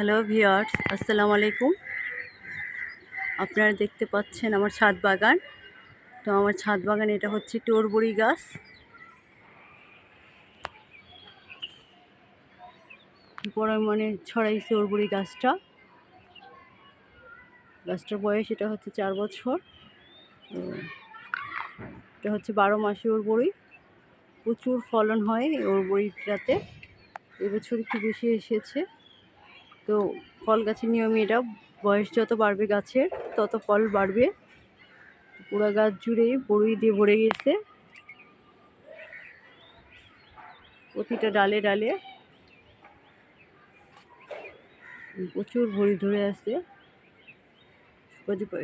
Hello viewers আসসালামু আলাইকুম। আপনারা দেখতে পাচ্ছেন আমার ছাদ বাগান। তো আমার ছাদ বাগান এটা হচ্ছে টোরবড়ি গাছ। পরিমাণে ছড়াইছে ওরবড়ি গাছটা। গাছটার বয়স এটা হচ্ছে চার বছর। এটা হচ্ছে বারো মাসে ওর বড়ি প্রচুর ফলন হয় এই ওর বড়িটাতে এবছর একটু বেশি এসেছে। তো ফল গাছের নিয়মই এটা, বয়স যত বাড়বে গাছের, তত ফল বাড়বে। পুরা গাছ জুড়েই বড়ি দিয়ে ভরে গেছে। প্রতিটা ডালে ডালে প্রচুর ভরি ধরে আছে।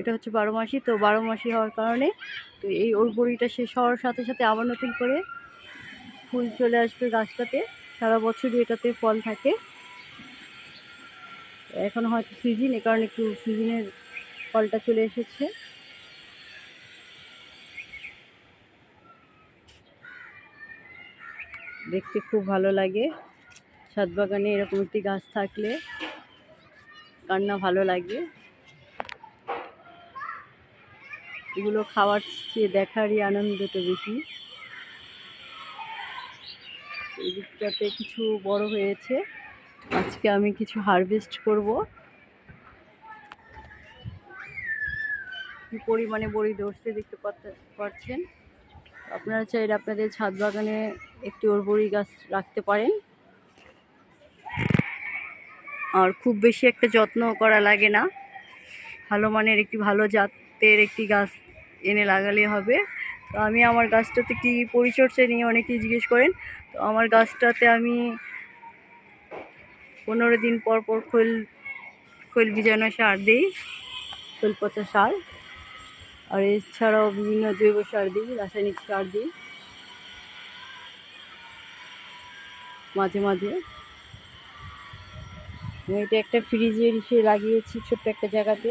এটা হচ্ছে বারো মাসি, তো বারো মাসি হওয়ার কারণে তো এই ওর বড়িটা শেষ হওয়ার সাথে সাথে আবার নতুন করে ফুল চলে আসবে গাছটাতে। সারা বছরই এটাতে ফল থাকে। এখন হয়তো সিজন, এ কারণে একটু সিজনের ফলটা চলে এসেছে। দেখতে খুব ভালো লাগে। ছাদ বাগানে এরকম একটি গাছ থাকলে কান্না ভালো লাগে। এগুলো খাওয়ার চেয়ে দেখারই আনন্দটা বেশি। এই দিকটাতে কিছু বড় হয়েছে। আজকে আমি কিছু হারভেস্ট করব। কি পরিমাণে বড়ি ধরছে দেখতে পাচ্ছেন আপনারা চাইলে আপনাদের ছাদ বাগানে একটি ওর বড়ি গাছ রাখতে পারেন। আর খুব বেশি একটা যত্ন করা লাগে না। ভালো মানের একটি ভালো জাতের একটি গাছ এনে লাগালে হবে। তো আমি আমার গাছটাতে কি পরিচর্যা নিয়ে অনেকেই জিজ্ঞেস করেন, তো আমার গাছটাতে আমি পনেরো দিন পর পর খৈল খৈল বিজানো সার দিই, খৈল পচা সার। আর এছাড়াও বিভিন্ন জৈব সার দিই, রাসায়নিক সার দিই। মাঝে মাঝে। এটা একটা ফ্রিজের ইসে লাগিয়েছি ছোট্ট একটা জায়গাতে।